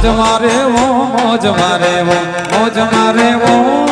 મોજ મારે વો મોજ મારે વો મોજ મારે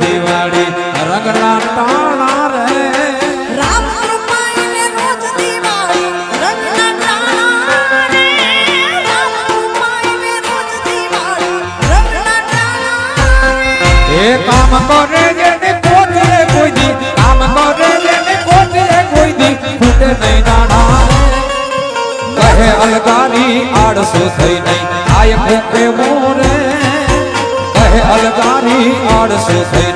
દિવાળી રગડા ટાણા રે. કામ કરે જેને અલગાની આડસો થઈ નહીં. આય ફૂકે Sufrir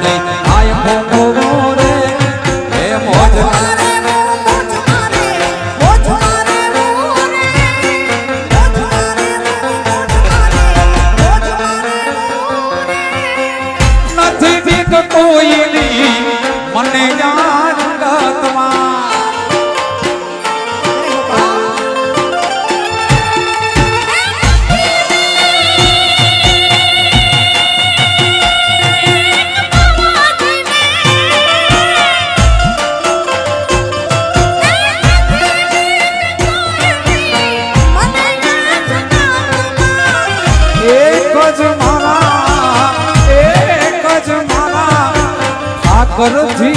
પરથી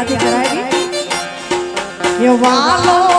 રાધે રાધે વાલો